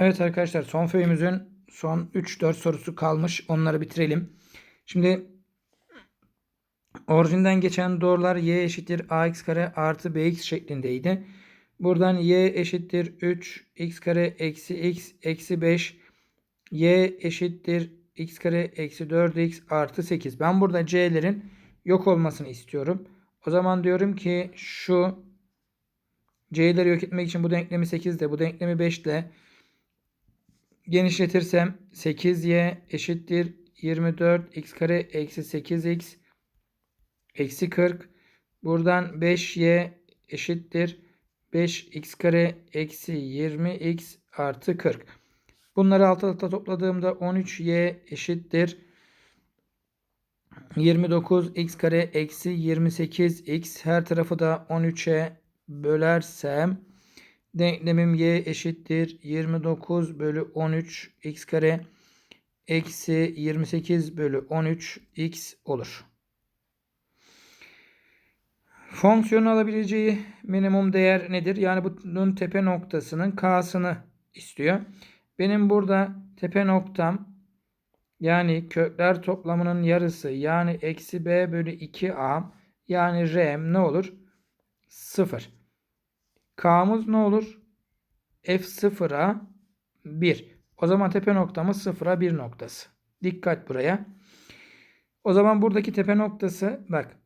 Evet arkadaşlar son föyümüzün son 3-4 sorusu kalmış. Onları bitirelim. Şimdi orijinden geçen doğrular y eşittir ax kare artı bx şeklindeydi. Buradan y eşittir 3 x kare eksi x eksi 5 y eşittir x kare eksi 4x artı 8. Ben burada c'lerin yok olmasını istiyorum. O zaman diyorum ki şu c'leri yok etmek için bu denklemi 8 ile bu denklemi 5 ile genişletirsem 8y eşittir 24 x kare eksi 8x eksi 40. Buradan 5y eşittir 5x kare eksi 20x artı 40. Bunları alt alta topladığımda 13y eşittir 29 x kare eksi 28x her tarafı da 13'e bölersem denklemim y eşittir 29 bölü 13 x kare eksi 28 bölü 13 x olur. Fonksiyon alabileceği minimum değer nedir? Yani bunun tepe noktasının k'sını istiyor. Benim burada tepe noktam yani kökler toplamının yarısı yani eksi b bölü 2a yani r'm ne olur? 0. K'mız ne olur? F0'a 1. O zaman tepe noktamız 0'a 1 noktası. Dikkat buraya. O zaman buradaki tepe noktası bak.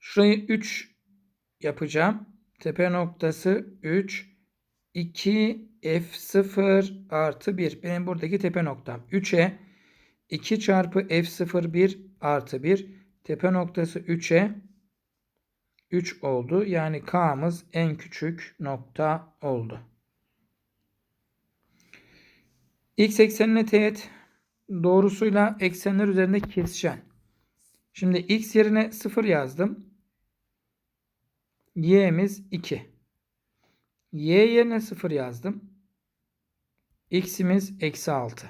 Şurayı 3 yapacağım. Tepe noktası 3. 2 F0 artı 1. Benim buradaki tepe noktam. 3'e 2 çarpı F0 1 artı 1. Tepe noktası 3'e 3 oldu. Yani K'mız en küçük nokta oldu. X eksenine teğet doğrusuyla eksenler üzerinde kesişen. Şimdi x yerine 0 yazdım. Y'miz 2. Y yerine 0 yazdım. X'imiz eksi 6.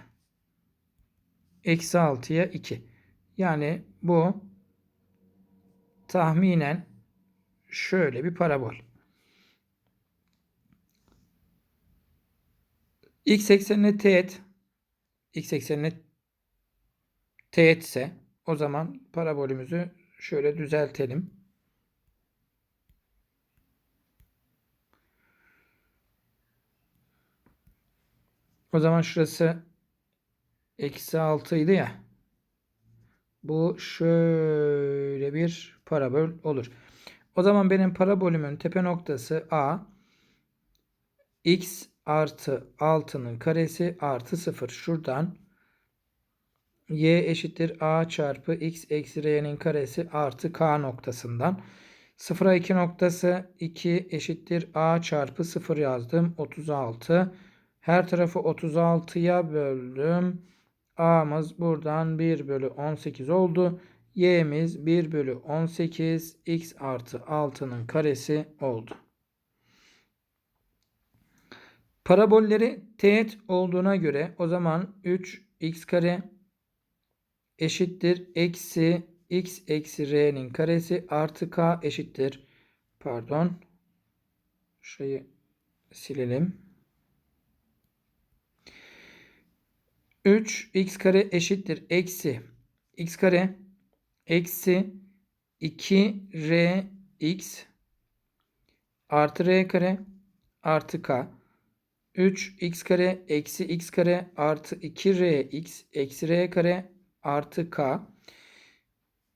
Eksi 6'ya 2. Yani bu tahminen şöyle bir parabol. X eksenine teğet X eksenine teğetse o zaman parabolümüzü şöyle düzeltelim. O zaman şurası eksi 6 idi ya. Bu şöyle bir parabol olur. O zaman benim parabolümün tepe noktası A x artı 6'nın karesi artı 0. Şuradan y eşittir a çarpı x eksi r'nin karesi artı k noktasından. 0'a 2 noktası 2 eşittir a çarpı 0 yazdım. 36. Her tarafı 36'ya böldüm. a'mız buradan 1 bölü 18 oldu y'miz 1 bölü 18 x artı 6'nın karesi oldu. Parabolleri teğet olduğuna göre o zaman 3 x kare eşittir eksi x eksi r'nin karesi artı k eşittir pardon şurayı silelim. 3 x kare eşittir eksi x kare eksi 2 x artı r kare artı k 3 x kare eksi x kare artı 2 x eksi r kare artı k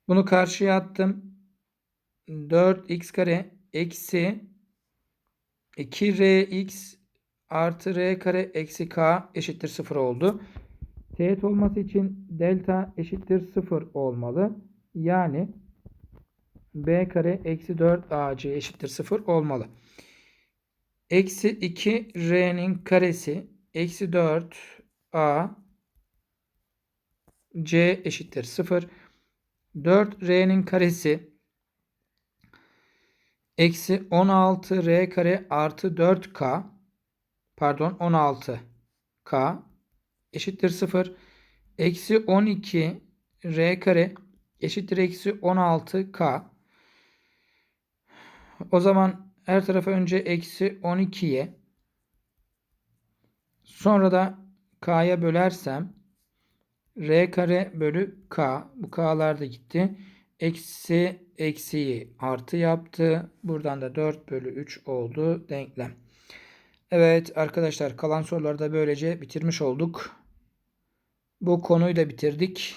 bunu karşıya attım 4x kare eksi 2rx artı r kare eksi k eşittir 0 oldu. Teğet olması için delta eşittir 0 olmalı. Yani b kare eksi 4 ac eşittir 0 olmalı. Eksi 2 r'nin karesi eksi 4 a c eşittir 0. 4 r'nin karesi eksi 16 r kare artı 4k pardon 16 k eşittir 0. Eksi 12 r kare eşittir eksi 16k. O zaman her tarafa önce eksi 12'ye Sonra da k'ya bölersem r kare bölü k. Bu k'lar da gitti. Eksi eksiyi artı yaptı. Buradan da 4 bölü 3 oldu denklem. Evet arkadaşlar kalan soruları da böylece bitirmiş olduk. Bu konuyu da bitirdik.